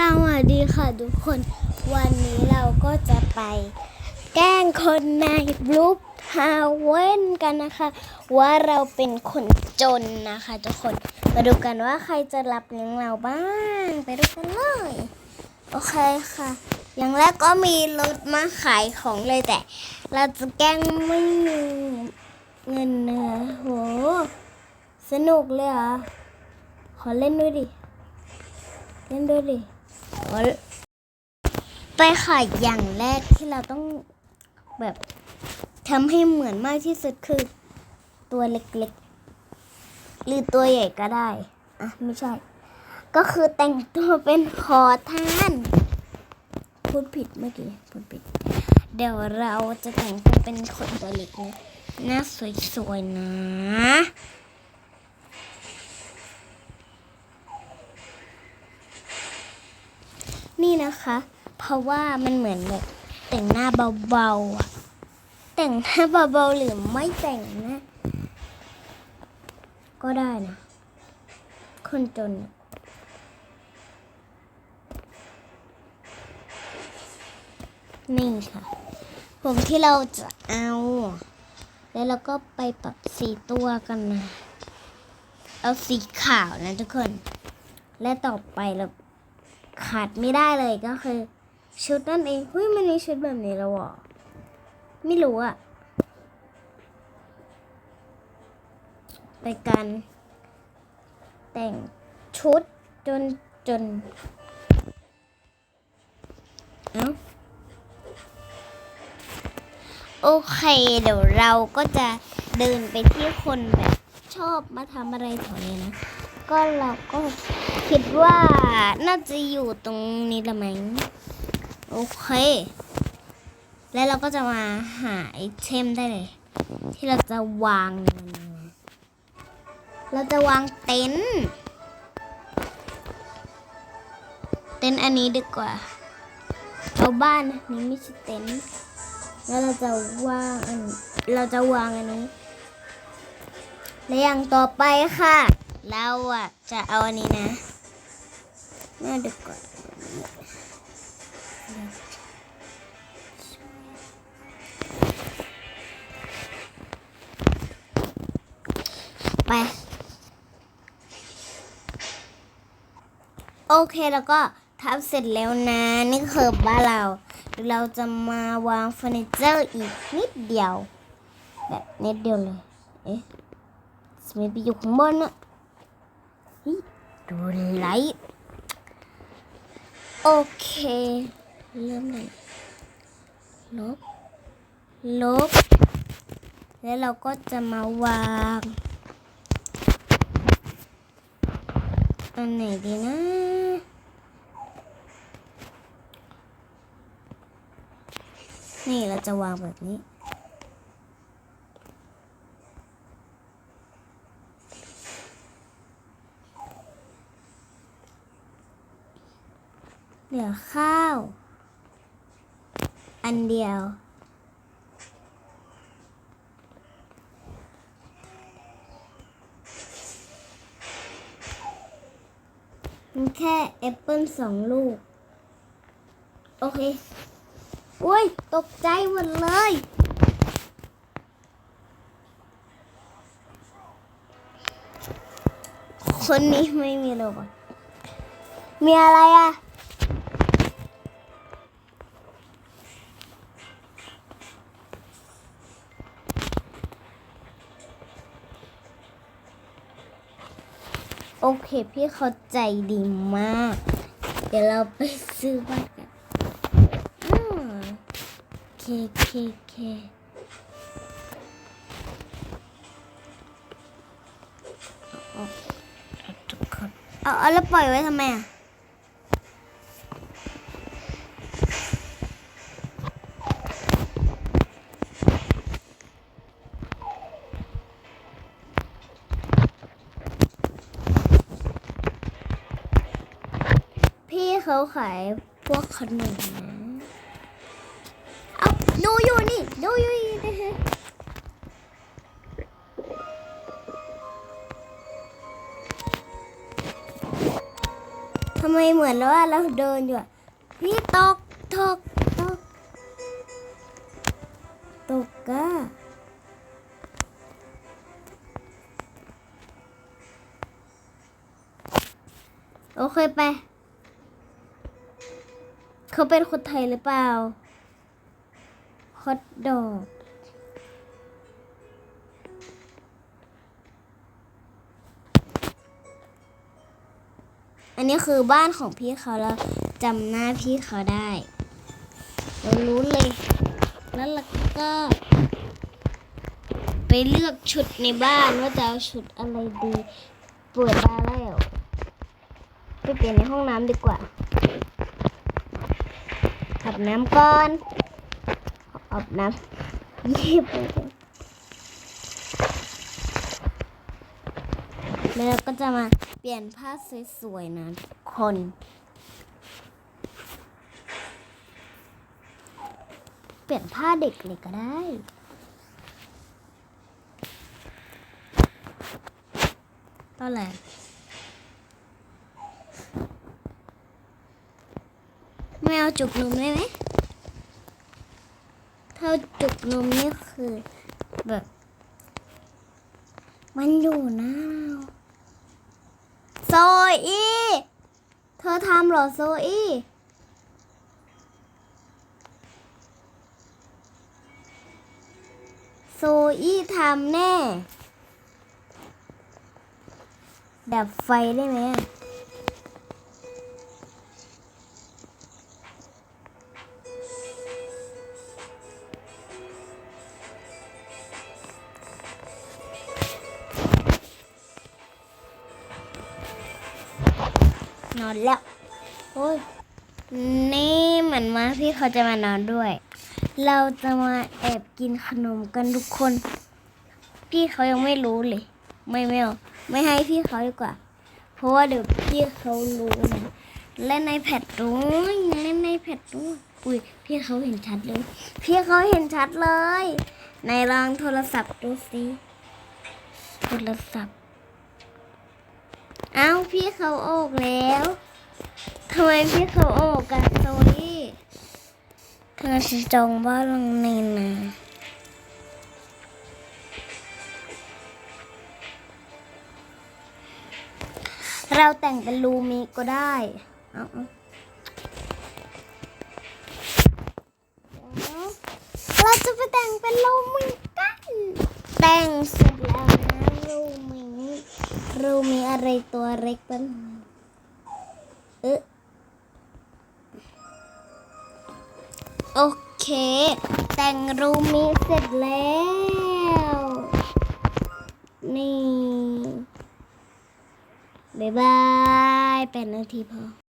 สวัสดีค่ะทุกคน วันนี้เราก็จะไป แกล้งคนในบลูฮาเวนกันนะคะ ว่าเราเป็นคนจนนะคะ ทุกคนมาดูกันว่าใครจะรับเลี้ยงเราบ้าง ไปดูกันเลย โอเคค่ะ อย่างแรกก็มีรถมาขายของเลยแต่ เราจะแกล้งไม่มีเงินเนื้อโห สนุกเลยเหรอะขอเล่นด้วยดิ เล่นด้วยดิ ไปค่ะอย่างแรกที่เราต้องแบบทำให้เหมือนมากที่สุดคือ ตัวเล็กๆ หรือตัวใหญ่ก็ได้ อะ ไม่ใช่ ก็คือแต่งตัวเป็นขอทานพูดผิดเมื่อกี้พูดผิด เดี๋ยวเราจะแต่งตัวเป็นคนตัวเล็กนะหน้าสวยๆนะ นี่นะคะ เพราะว่ามันเหมือนแบบแต่งหน้าเบาๆแต่งหน้าเบาๆหรือไม่แต่งหนะก็ได้นะ คนจนนี่ค่ะ ผมที่เราจะเอา แล้วเราก็ไปปรับสีตัวกันนะ เอาสีขาวนะทุกคน และต่อไปเรา ขาดไม่ได้เลยก็คือ ชุดนั่นเองเฮ้ยมันมีชุดแบบนี้แล้วหรอไม่รู้อะไปกัน แต่งชุดจนจน เอ้าโอเค เดี๋ยวเราก็จะเดินไปที่คนแบบชอบมาทำอะไรแถวนี้นะ ก็เราก็คิดว่าน่าจะอยู่ตรงนี้ละมั้งโอเค แล้วเราก็จะมาหาไอเทมได้เลย ที่เราจะวาง เราจะวางเต็นท์เต็นท์อันนี้ดีกว่าเอาบ้านนนี้ไม่ใช่เต็นท์แล้วเราจะวางอันเราจะวางอันนี้และอย่างต่อไปค่ะ เราอะจะเอาอันนี้นะน่าดูก่อนไป โอเคแล้วก็ทำเสร็จแล้วนะ นี่คือบ้านเราเราจะมาวางเฟอร์นิเจอร์อีกนิดเดียว แบบนิดเดียวเลย เอ๊ะสมิธไปอยู่ข้างบนอะ ดูไลท์โอเค เริ่มเลยลบ ลบ แล้วเราก็จะมาวาง อันไหนดีนะนี่เราจะวางแบบนี้ เหลือข้าว อันเดียวมีแค่แอปเปิลสองลูก โอเค อุ้ย ตกใจหมดเลยคนนี้ไม่มีโรบอทมีอะไรอะ โอเค พี่เขาใจดีมาก เดี๋ยวเราไปซื้อบ้านกันอ่าเคเคเคเอาเอาทุกคนเอาเอาแล้วปล่อยไว้ทำไมอะ พี่ เขาขายพวกขนมนะเอาดูอยู่นี่ดูอยู่นี่ททำไมเหมือนว่าเราเดินอยู่พี่ตกตกตกตกก้าโอเคไป เขาเป็นคนไทยหรือเปล่าฮอตดอกอันนี้คือบ้านของพี่เขาแล้วจำหน้าพี่เขาได้เรารู้เลย แล้วเราก็ ไปเลือกชุดในบ้านว่าจะเอาชุดอะไรดีเปิดได้แล้วไปเปลี่ยนในห้องน้ำดีกว่า อาบน้ำก่อนอาบน้ำเย็บแล้วก็จะมาเปลี่ยนผ้าสวยๆนะทุกคนเปลี่ยนผ้าเด็กเลยก็ได้ ตอนแรกไม่เอาจุกนมได้ไหมถ้าจุกนมนี่คือแบบ มันอยู่นะโซอีเธอทำเหรอโซอีโซอีทำแน่ ดับไฟได้ไหม นอนแล้ว โอ้ย นี่เหมือนมาพี่เขาจะมานอนด้วย เราจะมาแอบกินขนมกันทุกคน พี่เขายังไม่รู้เลย ไม่ไม่เอาไม่ให้พี่เขาดีกว่า เพราะว่าเดี๋ยวพี่เขารู้นะเล่นในแพดด้วยเล่นในแพดด้วยอุ้ยพี่เขาเห็นชัดเลย พี่เขาเห็นชัดเลยในลองโทรศัพท์ดูสิโทรศัพท์ เอ้าพี่เขาออกแล้วทำไมพี่เขาออกกันโซนี่เธอจะจองบ้านหลังนี้นะเราแต่งเป็นลูมิก็ได้เอาเอาเดี๋ยวเราจะไปแต่งเป็นลูมิกัน แต่งเสร็จแล้วนะลูมิ รูมีอะไรตัวเล็กเป็นงเออโอเค แต่งรูมีเสร็จแล้ว นี่ บ๊ายบายเป็นนาทีพอ